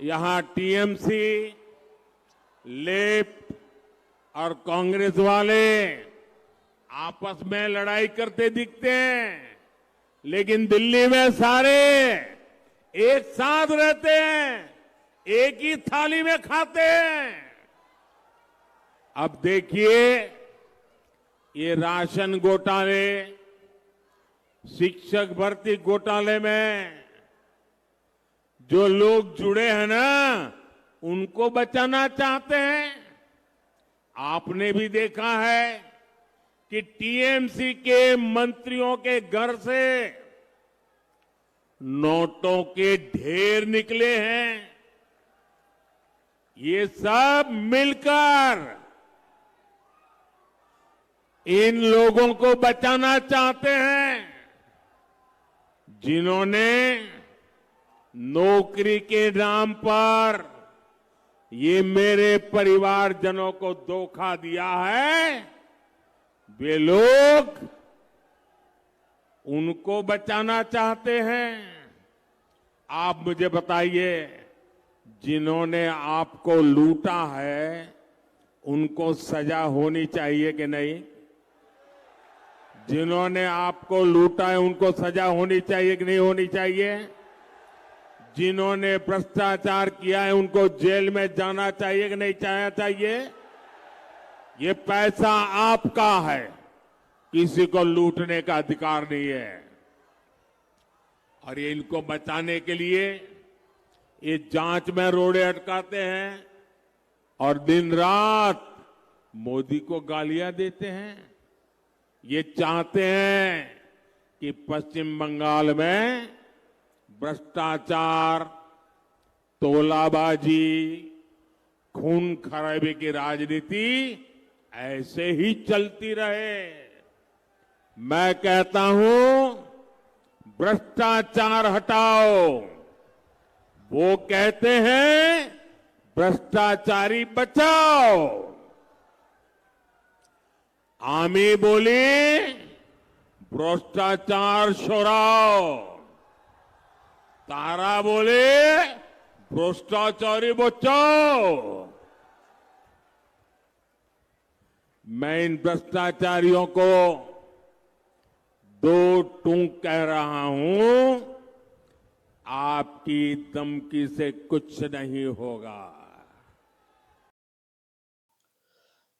यहाँ TMC left और कांग्रेस वाले आपस में लड़ाई करते दिखते हैं, लेकिन दिल्ली में सारे एक साथ रहते हैं, एक ही थाली में खाते हैं। अब देखिए, ये राशन घोटाले, शिक्षक भर्ती घोटाले में जो लोग जुड़े हैं ना, उनको बचाना चाहते हैं। आपने भी देखा है कि टीएमसी के मंत्रियों के घर से नोटों के ढेर निकले हैं। ये सब मिलकर इन लोगों को बचाना चाहते हैं, जिन्होंने नौकरी के नाम पर ये मेरे परिवारजनों को धोखा दिया है। वे लोग उनको बचाना चाहते हैं। आप मुझे बताइए, जिन्होंने आपको लूटा है, उनको सजा होनी चाहिए कि नहीं? जिन्होंने आपको लूटा है, उनको सजा होनी चाहिए कि नहीं होनी चाहिए? जिन्होंने भ्रष्टाचार किया है, उनको जेल में जाना चाहिए कि नहीं जाना चाहिए? ये पैसा आपका है। किसी को लूटने का अधिकार नहीं है। और ये इनको बचाने के लिए ये जाँच में रोड़े अटकाते हैं और दिन रात मोदी को गालियाँ देते हैं। ये चाहते हैं कि पश्चिम बंगाल में भ्रष्टाचार, तोलाबाजी, खून खराबे की राजनीति ऐसे ही चलती रहे। मैं कहता हूँ, भ्रष्टाचार हटाओ। वो कहते हैं, भ्रष्टाचारी बचाओ। आमी बोली, भ्रष्टाचार छोड़ाओ। तारा बोले भ्रष्टाचारी बचाओ मैं इन भ्रष्टाचारियों को दो टूक कह रहा हूं आपकी धमकी से कुछ नहीं होगा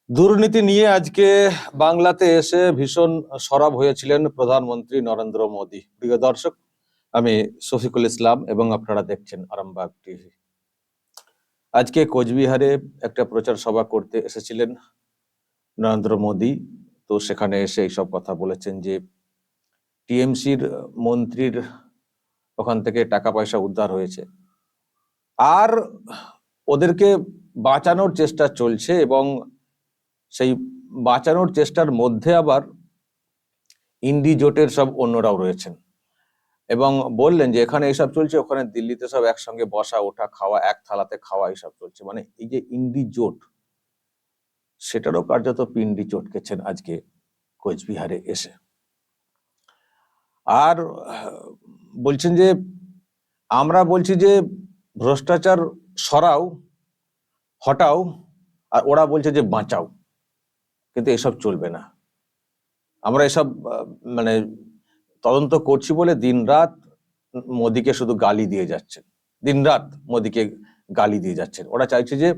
দুর্নীতি নিয়ে আজকে বাংলাতে এসে ভীষণ সরব হয়েছিলেন প্রধানমন্ত্রী নরেন্দ্র মোদী প্রিয় দর্শক আমি শফিকুল ইসলাম এবং আপনারা দেখছেন আরামবাগ টিভি। আজকে কোচবিহারে একটা প্রচার সভা করতে এসেছিলেন নরেন্দ্র মোদী। তো সেখানে এসে এইসব কথা বলেছেন যে, টিএমসির মন্ত্রীর ওখান থেকে টাকা পয়সা উদ্ধার হয়েছে। আর ওদেরকে বাঁচানোর চেষ্টা চলছে এবং সেই বাঁচানোর চেষ্টার মধ্যে আবার ইন্ডি জোটের সব অন্যরাও রয়েছেন। এবং বললেন যে, এখানে এইসব চলছে, ওখানে দিল্লিতে সব একসঙ্গে বসা, ওঠা, খাওয়া, এক থালাতে খাওয়া এইসব চলছে। মানে এই যে ইন্ডি জোট, সেটারও কার্যত পিন্ডি চটকেছেন আজকে কোচবিহারে এসে। আর বলছেন যে, আমরা বলছি যে, ভ্রষ্টাচার সরাও, হটাও, আর ওরা বলছে যে, বাঁচাও। কিন্তু এসব চলবে না। আমরা এসব মানে তদন্ত করছি বলে দিনরাত মোদিকে শুধু গালি দিয়ে যাচ্ছেন। দিনরাত মোদিকে গালি দিয়ে যাচ্ছেন। ওরা চাইছে যে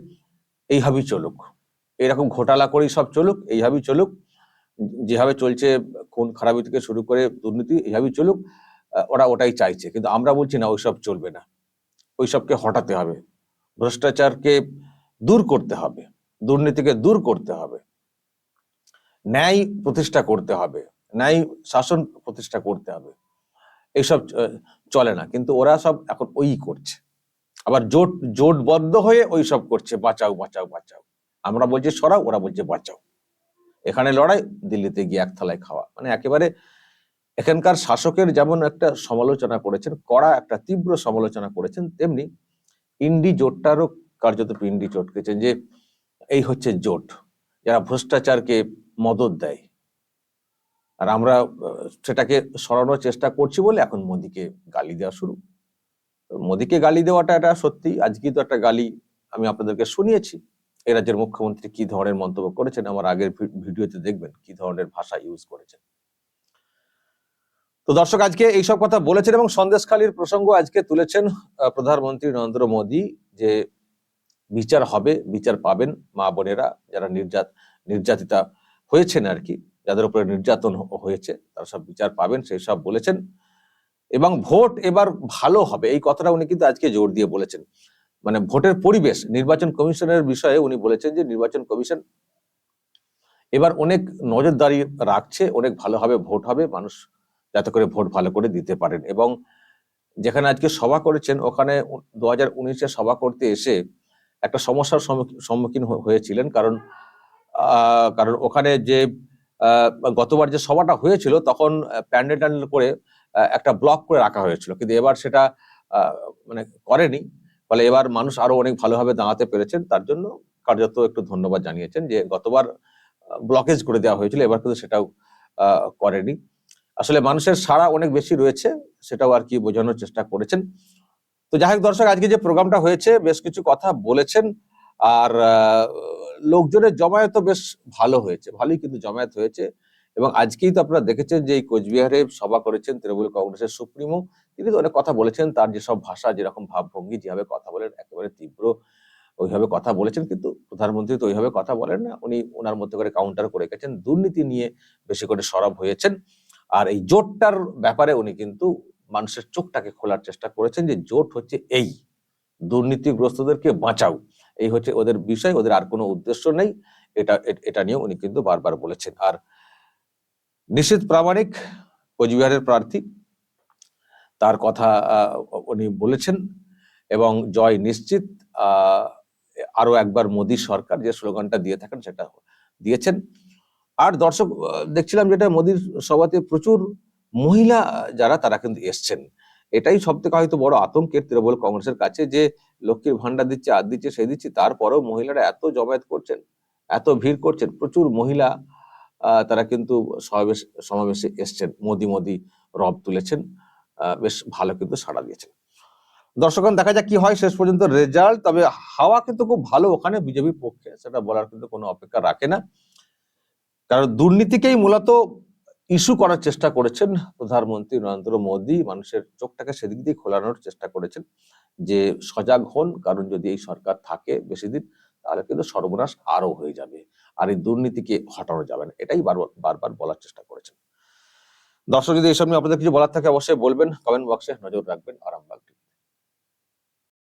এইভাবেই চলুক। এরকম ঘোটালা করেই সব চলুক, এইভাবেই চলুক। যেভাবে চলছে খুন খারাপি থেকে শুরু করে দুর্নীতি, এইভাবেই চলুক। ওরা ওটাই চাইছে। কিন্তু আমরা বলছি, না, ওইসব চলবে না। ওইসবকে হটাতে হবে। ভ্রষ্টাচারকে দূর করতে হবে। দুর্নীতিকে দূর করতে হবে। ন্যায় প্রতিষ্ঠা করতে হবে। ন্যায় শাসন প্রতিষ্ঠা করতে হবে। এইসব চলে না। কিন্তু ওরা সব এখন ওই করছে। আবার জোট, জোটবদ্ধ হয়ে ওই সব করছে, বাঁচাও বাঁচাও বাঁচাও। আমরা বলছি, সরাও, ওরা বলছে, বাঁচাও। এখানে লড়াই, দিল্লিতে গিয়ে এক থালায় খাওয়া। মানে একেবারে এখানকার শাসকের যেমন একটা সমালোচনা করেছেন, কড়া একটা তীব্র সমালোচনা করেছেন, তেমনি ইন্ডি জোটটারও কার্যত ইন্ডি চটকেছেন যে, এই হচ্ছে জোট। যারা ভ্রষ্টাচারকে মদত দেয় আর আমরা সেটাকে সরানোর চেষ্টা করছি বলে এখন মোদিকে গালি দেওয়া শুরু। মোদীকে গালি দেওয়াটা এটা সত্যি আজকে তো একটা গালি আমি আপনাদেরকে শুনিয়েছি। এই রাজ্যের মুখ্যমন্ত্রী কি ধরনের মন্তব্য করেছেন আমার আগের ভিডিওতে দেখবেন কি ধরনের ভাষা ইউজ করেছেন। তো দর্শক, আজকে এইসব কথা বলেছেন এবং সন্দেশখালীর প্রসঙ্গ আজকে তুলেছেন প্রধানমন্ত্রী নরেন্দ্র মোদী যে বিচার হবে, বিচার পাবেন মা বোনেরা যারা নির্যাত, নির্যাতিতা হয়েছেন আর কি। যাদের উপরে নির্যাতন হয়েছে, তারা সব বিচার পাবেন, সেই সব বলেছেন। এবং ভোট এবার ভালো হবে, এই কথাটা উনি কিন্তু আজকে জোর দিয়ে বলেছেন। মানে ভোটের পরিবেশ, নির্বাচন কমিশনের বিষয়ে উনি বলেছেন যে, নির্বাচন কমিশন এবার অনেক নজরদারি রাখছে, অনেক ভালোভাবে ভোট হবে, মানুষ যাতে করে ভোট ভালো করে দিতে পারেন। এবং যেখানে আজকে সভা করেছেন, ওখানে দু হাজার উনিশে সভা করতে এসে একটা সমস্যার সম্মুখীন হয়েছিলেন। কারণ কারণ ওখানে যে গতবার যে সভাটা হয়েছিল, তখন প্যান্ডেল ট্যান্ডেল করে একটা ব্লক করে রাখা হয়েছিল। কিন্তু এবার সেটা মানে করেনি। ফলে এবার মানুষ আরও অনেক ভালোভাবে দাঁড়াতে পেরেছেন। তার জন্য কার্যত একটু ধন্যবাদ জানিয়েছেন যে গতবার ব্লকেজ করে দেওয়া হয়েছিল। এবার কিন্তু সেটাও করেনি। আসলে মানুষের সাড়া অনেক বেশি রয়েছে, সেটাও আর কি বোঝানোর চেষ্টা করেছেন। তো যাই হোক দর্শক, আজকে যে প্রোগ্রামটা হয়েছে, বেশ কিছু কথা বলেছেন। আর লোকজনের জমায়েত বেশ ভালো হয়েছে, ভালোই কিন্তু জমায়েত হয়েছে। এবং আজকেই তো আপনারা দেখেছেন যে এই কোচবিহারে সভা করেছেন তৃণমূল কংগ্রেসের সুপ্রিমো। তিনি তো অনেক কথা বলেছেন, তার যেসব ভাষা, যেরকম ভাবভঙ্গি, যেভাবে কথা বলেন, একেবারে তীব্র ওইভাবে কথা বলেছেন। কিন্তু প্রধানমন্ত্রী তো ওইভাবে কথা বলেন না, উনি ওনার মধ্যে করে কাউন্টার করে গেছেন দুর্নীতি নিয়ে বেশি করে সরব হয়েছেন। আর এই জোটটার ব্যাপারে উনি কিন্তু মানুষের চোখটাকে খোলার চেষ্টা করেছেন যে জোট হচ্ছে এই, দুর্নীতিগ্রস্তদেরকে বাঁচাও। এই হচ্ছে ওদের বিষয়, ওদের আর কোনো উদ্দেশ্য নেই। এটা এটা নিয়ে উনি কিন্তু বারবার বলেছেন। আর নিশ্চিত প্রামাণিক কোচবিহারের প্রার্থী, তার কথা উনি বলেছেন এবং জয় নিশ্চিত আরও একবার মোদী সরকার যে স্লোগানটা দিয়ে থাকেন সেটা দিয়েছেন। আর দর্শক দেখছিলাম যেটা মোদীর সভাতে প্রচুর মহিলা, যারা তারা কিন্তু এসছেন। এটাই সব থেকে হয়তো বড় আতঙ্কের তৃণমূল কংগ্রেসের কাছে যে লক্ষ্মীর ভান্ডার দিচ্ছে আর দিচ্ছে সে দিচ্ছে, তারপরেও মহিলারা এত জমায়েত করছেন, এত ভিড় করছেন, প্রচুর মহিলা তারা কিন্তু সমাবেশ, সমাবেশে এসছেন, মোদি মোদি রব তুলেছেন বেশ ভালো কিন্তু সাড়া দিয়েছেন। দর্শকগণ দেখা যাক কি হয়, শেষ পর্যন্ত রেজাল্ট তবে হাওয়া কিন্তু খুব ভালো ওখানে বিজেপির পক্ষে, সেটা বলার কিন্তু কোনো অপেক্ষা রাখে না। কারণ দুর্নীতিকেই মূলত ইস্যু করার চেষ্টা করেছেন প্রধানমন্ত্রী নরেন্দ্র মোদী। মানুষের চোখটাকে সেদিক দিয়ে খোলানোর চেষ্টা করেছেন যে সজাগ হন, কারণ যদি এই সরকার থাকে বেশি দিন, তাহলে কিন্তু সর্বনাশ আরও হয়ে যাবে আর এই দুর্নীতিকে হটানো যাবে না। এটাই বারবার বলার চেষ্টা করেছেন। দর্শক, যদি এসব নিয়ে আপনাদের কিছু বলার থাকে, অবশ্যই বলবেন। কমেন্ট বক্সে নজর রাখবেন। আরামবাগ